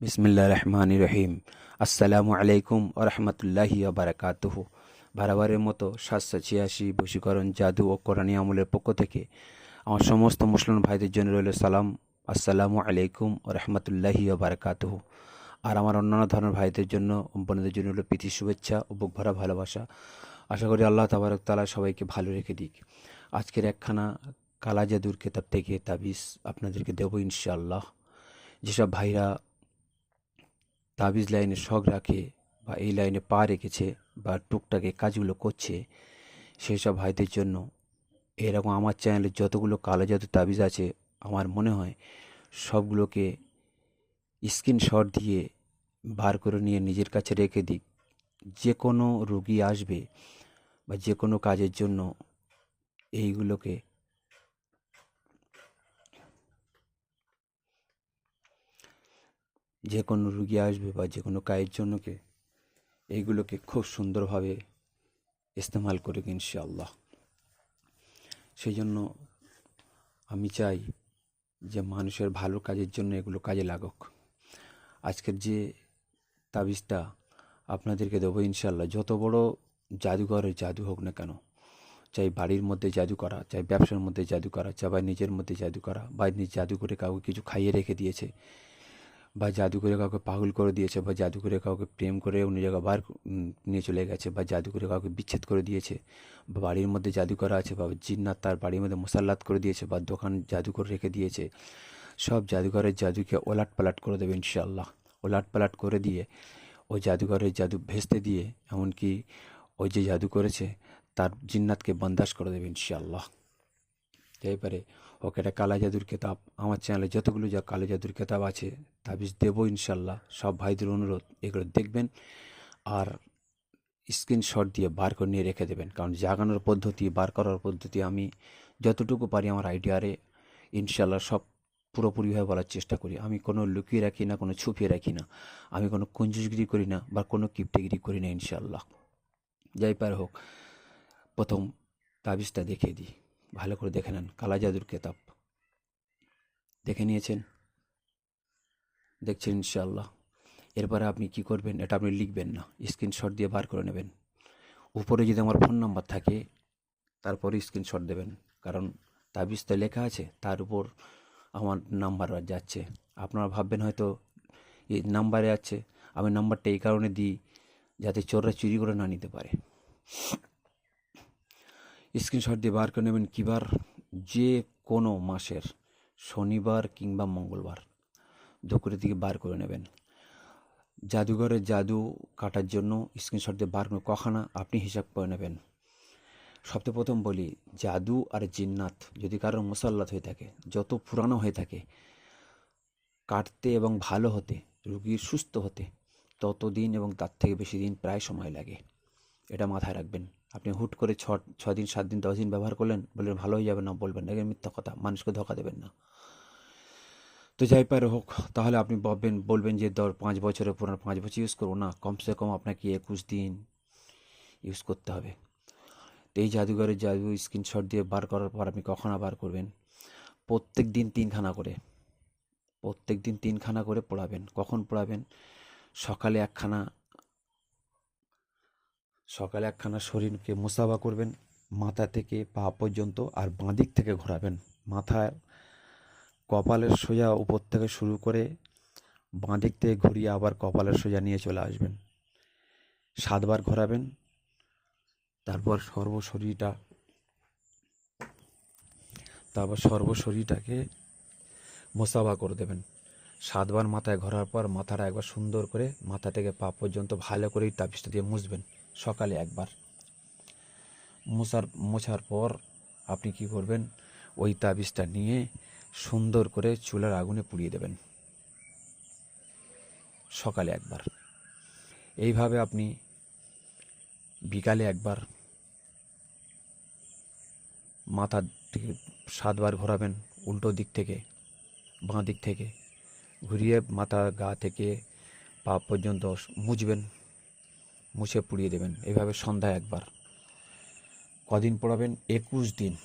বিসমিল্লা রহমান রহিম আসসালামু আলাইকুম ও রহমতুল্লাহি বারাকাতুহ। বারাবারের মতো সাতশো ছিয়াশি বশীকরণ জাদু ও কোরআনী আমলের পক্ষ থেকে আমার সমস্ত মুসলিম ভাইদের জন্য রইল সালাম। আসসালামু আলাইকুম ও রহমতুল্লাহি বারাকাতুহ। আর আমার অন্যান্য ধরনের ভাইদের জন্য বোনদের জন্য রইল প্রীতি, শুভেচ্ছা ও বুক ভরা ভালোবাসা। আশা করি আল্লাহ তাবারক তালা সবাইকে ভালো রেখে দিক। আজকের একখানা কালা জাদুর কেতাব থেকে তাবিজ আপনাদেরকে দেবো ইনশাআল্লাহ। যেসব ভাইরা তাবিজ লাইনে শখ রাখে বা এই লাইনে পা রেখেছে বা টুকটাকে কাজগুলো করছে, সেই সব ভাইদের জন্য। এরকম আমার চ্যানেলে যতগুলো কালো জাদু তাবিজ আছে, আমার মনে হয় সবগুলোকে স্ক্রিনশট দিয়ে বার করে নিয়ে নিজের কাছে রেখে দিক। যে কোনো রুগী আসবে বা যে কোনো কাজের জন্য এইগুলোকে যে কোনো রুগী আসবে বা যে কোনো কাজের জন্যকে, এইগুলোকে খুব সুন্দরভাবে ইস্তেমাল করে ইনশাআল্লাহ। সেই জন্য আমি চাই যে মানুষের ভালো কাজের জন্য এগুলো কাজে লাগুক। আজকের যে তাবিজটা আপনাদেরকে দেবো ইনশাল্লাহ যত বড় জাদুঘরের জাদু হোক না কেন, চাই বাড়ির মধ্যে জাদু করা, চাই ব্যবসার মধ্যে জাদু করা, চাই বা নিজের মধ্যে জাদু করা বা জাদু করে কাউকে কিছু খাইয়ে রেখে দিয়েছে বা জাদু করে কাউকে পাগল করে দিয়েছে বা জাদু করে কাউকে প্রেম করে অন্য জায়গায় বার নিয়ে চলে গেছে বা জাদু করে কাউকে বিচ্ছেদ করে দিয়েছে বা বাড়ির মধ্যে জাদু করা আছে বা জিন্নাত তার বাড়ির মধ্যে মুসাল্লাত করে দিয়েছে বা দোকান জাদু করে রেখে দিয়েছে, সব জাদুঘরের জাদুকে ওলাট পালাট করে দেবে ইনশাআল্লাহ। ওলাট পালাট করে দিয়ে ওই জাদুঘরের জাদু ভেস্তে দিয়ে, এমনকি ওই যে জাদু করেছে তার জিন্নাতকে বন্দাস করে দেবে ইনশাআল্লাহ। এবারে ওকে একটা কালা জাদুর কেতাব আমার চ্যানেলে যতগুলো যা কালো জাদুর কেতাব আছে, তাবিজ দেবো ইনশাল্লাহ। সব ভাইদের অনুরোধ, এগুলো দেখবেন আর স্ক্রিনশট দিয়ে বার করে নিয়ে রেখে দেবেন। কারণ জাগানোর পদ্ধতি, বার করার পদ্ধতি আমি যতটুকু পারি আমার আইডিয়ারে ইনশাল্লাহ সব পুরোপুরিভাবে বলার চেষ্টা করি। আমি কোনো লুকিয়ে রাখি না, কোনো ছুপিয়ে রাখি না। আমি কোনো কঞ্জুসগিরি করি না, বা কোনো কিপ্টেগিরি করি না ইনশাল্লাহ। যাই পার হোক, প্রথম তাবিজটা দেখিয়ে দিই। ভালো করে দেখে নেন। কালা জাদুর কেতাব। দেখে নিয়েছেন? দেখছেন ইনশাল্লাহ এরপরে আপনি কি করবেন, এটা আপনি লিখবেন না। স্ক্রিনশট দিয়ে বার করে নেবেন। উপরে যদি আমার ফোন নাম্বার থাকে, তারপরে স্ক্রিনশট দেবেন। কারণ তাবিজ তো লেখা আছে, তার উপর আমার নাম্বার যাচ্ছে। আপনারা ভাববেন হয়তো, এই নাম্বারে আছে। আমি নাম্বারটা এই কারণে দিই, যাতে চোররা চুরি করে না নিতে পারে। স্ক্রিনশট দিয়ে বার করে নেবেন কিবার যে কোনো মাসের শনিবার কিংবা মঙ্গলবার। দুপুরের দিকে বার করে নেবেন। জাদুঘরের জাদু কাটার জন্য স্ক্রিনশট দিয়ে বার করে কখনা আপনি হিসাব করে নেবেন। সবচেয়ে প্রথম বলি, জাদু আর জিন্নাত যদি কারোর মুসাল্লাত হয়ে থাকে, যত পুরানো হয়ে থাকে, কাটতে এবং ভালো হতে, রুগীর সুস্থ হতে তত দিন এবং তার থেকে বেশি দিন প্রায় সময় লাগে। এটা মাথায় রাখবেন। আপনি হুট করে ছ ছ দিন, সাত দিন, দশ দিন ব্যবহার করলেন, বললেন ভালো হয়ে যাবে না, বলবেন না মিথ্যা কথা, মানুষকে ধোকা দেবেন না। তো যাই পারে হোক, তাহলে আপনি ভাববেন, বলবেন যে দর পাঁচ বছরের পুরনো পাঁচ বছর ইউজ করব না, কমসে কম আপনাকে একুশ দিন ইউজ করতে হবে। তো এই জাদুঘরের জাদু স্ক্রিনশট দিয়ে বার করার পর আপনি কখন বার করবেন? প্রত্যেক দিন তিনখানা করে। প্রত্যেক দিন তিনখানা করে পড়াবেন। কখন পড়াবেন? সকালে একখানা সকালে একখানা শরীরকে মোসাবা করবেন, মাথা থেকে পা পর্যন্ত আর বাঁ দিক থেকে ঘোরাবেন। মাথায় কপালের সোজা উপর থেকে শুরু করে বাঁ দিক থেকে ঘুরিয়ে আবার কপালের সোজা নিয়ে চলে আসবেন। সাতবার ঘোরাবেন, তারপর সর্বশরীরটা, তারপর সর্বশরীরটাকে মোসাবা করে দেবেন। সাতবার মাথায় ঘোরার পর মাথাটা একবার সুন্দর করে মাথা থেকে পা পর্যন্ত ভালো করে তাপিসটা দিয়ে মুছবেন। সকালে একবার। মোছার মোছার পর আপনি কি করবেন? ওই তাবিজটা নিয়ে সুন্দর করে চুলার আগুনে পুড়িয়ে দেবেন। সকালে একবার। এইভাবে আপনি বিকালে একবার মাথা থেকে সাতবার ঘোরাবেন, উল্টো দিক থেকে, বাঁ দিক থেকে, ঘুরিয়ে মাথা গা থেকে পা পর্যন্ত মুছবেন। মুছে পুড়িয়ে দেবেন। এভাবে সন্ধ্যায় একবার। কদিন পড়াবেন? একুশ দিন।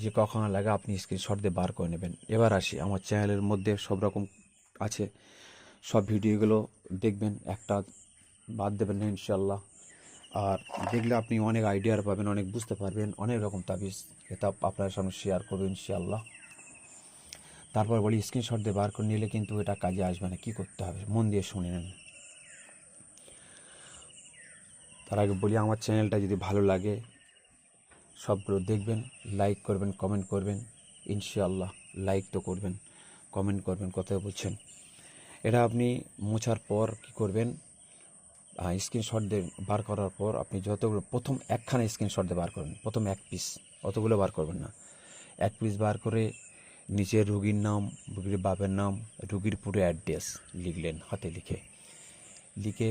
যে কখনো লাগে আপনি স্ক্রিনশট দিয়ে বার করে নেবেন। এবার আসি, আমার চ্যানেলের মধ্যে সব রকম আছে। সব ভিডিওগুলো দেখবেন, একটা বাদ দেবেন না ইনশাল্লাহ আর দেখলে আপনি অনেক আইডিয়ার পাবেন, অনেক বুঝতে পারবেন, অনেক রকম তাবিজ, কিতাব আপনার সামনে শেয়ার করবেন ইনশাল্লাহ তারপর বলি স্ক্রিনশট দিয়ে বার করে নিলে কিন্তু এটা কাজে আসবে না। কী করতে হবে? মন দিয়ে শুনে নেন। তার আগে বলি, আমার চ্যানেলটা যদি ভালো লাগে, সবগুলো দেখবেন লাইক করবেন কমেন্ট করবেন, ইনশাআল্লাহ লাইক তো করবেন কমেন্ট করবেন কথা বলছেন। এটা আপনি মোছার পর কি করবেন স্ক্রিনশট দিয়ে বার করার পর আপনি যতগুলো, প্রথম একখানা স্ক্রিনশট দিয়ে বার করবেন, প্রথম এক পিস অতগুলো বার করবেন না। এক পিস বার করে নিচে রুগীর নাম, রুগীর বাপের নাম, রুগীর পুরো অ্যাড্রেস লিখলেন, হাতে লিখে। লিখে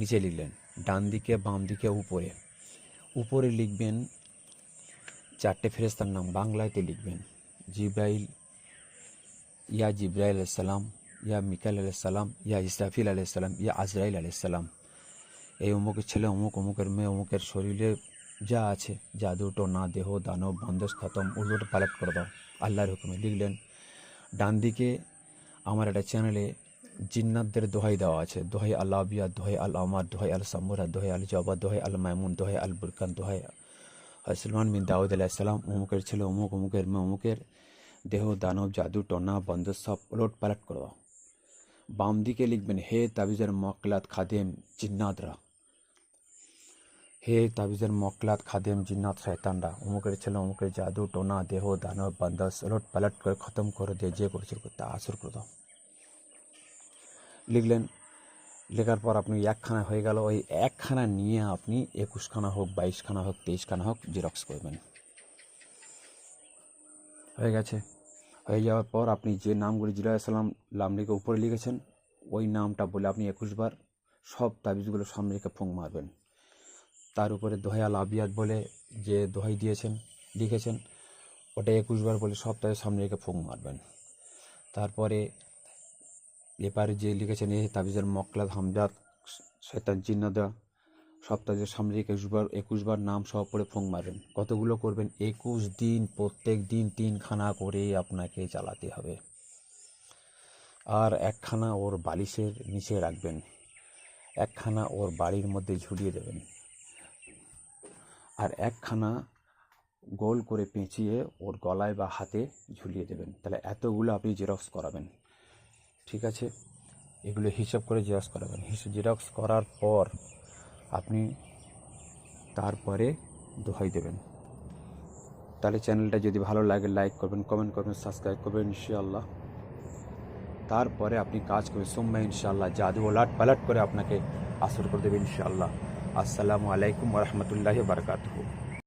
নিচে লিখলেন। ডান দিকে বাম দিকে উপরে। উপরে লিখবেন চারটে ফেরেস্তার নাম, বাংলাতে লিখবেন। জিব্রাইল, ইয়া জিব্রাইল আলাইসালাম ইয়া মিকাইল আলাইসালাম ইয়া ইসরাফিল আলাইসালাম ইয়া আজরাইল আলাইসালাম এই অমুকের ছেলে, অমুক, অমুকের মেয়ে, অমুকের শরীরে যা আছে জাদু টোনা দেহ, দানব বন্ধস খতম উল্টোট পালট করে দাও। আল্লাহর হুকুমে লিখলেন ডান দিকে আমার একটা চ্যানেলে জিন্নাতদের দোহাই দেওয়া আছে। দোহাই আল আবিয়া, দোহাই আল আমার দোহাই আল সামুরা, দোহাই আল জবা, দোহাই আল মাইমুন, দোহাই আল বুরকান, দোহাই সলমান বিন দাউদ আলাইসালাম অমুকের ছেলে, অমুক, অমুকের মেয়ে, অমুকের দেহ, দানব, জাদু, টনা, বন্ধ, সব ওলট পালট করে। বাম দিকে লিখবেন, হে তাবিজের মকলাত খাদেম জিন্নাতরা। হে তাবিজের মকলাত খাদেম জিন্নাত শয়তানরা, অমুকের ছেলে, অমুকের জাদু, টোনা, দেহ, দানব বান্দাস ওলট পালট করে খতম করে দিয়ে যে করেছিল করতে আসর করে দাও। লিখলেন, লেখার পর আপনি একখানা হয়ে গেল। ওই একখানা নিয়ে আপনি একুশখানা হোক, বাইশখানা হোক, তেইশখানা হোক জেরক্স করবেন। হয়ে গেছে। হয়ে যাওয়ার পর আপনি যে নামগুলি জিলাইসাল্লাম নাম লিখে উপরে লিখেছেন, ওই নামটা বলে আপনি একুশবার সব তাবিজগুলো সামনে রেখে ফোং মারবেন। তার উপরে দোহাই আল আবিয়াত বলে যে দোহাই দিয়েছেন, লিখেছেন, ওটা একুশবার বলে সব তাবিজ সামনে রেখে ফোং মারবেন। তারপরে এপারে যে লিখেছেন, এ তাবিজের মকলাদ হামজাদ শৈতান জিন্নাদা সপ্তাহের সামনে একুশবার একুশবার নাম সহ পড়ে ফোং মারবেন কতগুলো করবেন? একুশ দিন, প্রত্যেক দিন তিনখানা করে আপনাকে চালাতে হবে। আর একখানা ওর বালিশের নিচে রাখবেন। একখানা ওর বাড়ির মধ্যে ঝুলিয়ে দেবেন। আর একখানা গোল করে পেঁচিয়ে ওর গলায় বা হাতে ঝুলিয়ে দেবেন। তাহলে এতগুলো আপনি জেরক্স করাবেন। ঠিক আছে? এগুলো হিসাব করে জেরক্স করাবেন। হিসাব জেরক্স করার পর আপনি তারপরে দোহাই দেবেন। তাহলে চ্যানেলটা যদি ভালো লাগে লাইক করবেন কমেন্ট করবেন সাবস্ক্রাইব করবেন ইনশাআল্লাহ। তারপরে আপনি কাজ করবেন। সোম্মা ইনশাআল্লাহ, জাদু ওলাট পালাট করে আপনাকে আসর করে দেবে ইনশাআল্লাহ। আসসালামু আলাইকুম রহমতুল্লাহ বারকাতুহু।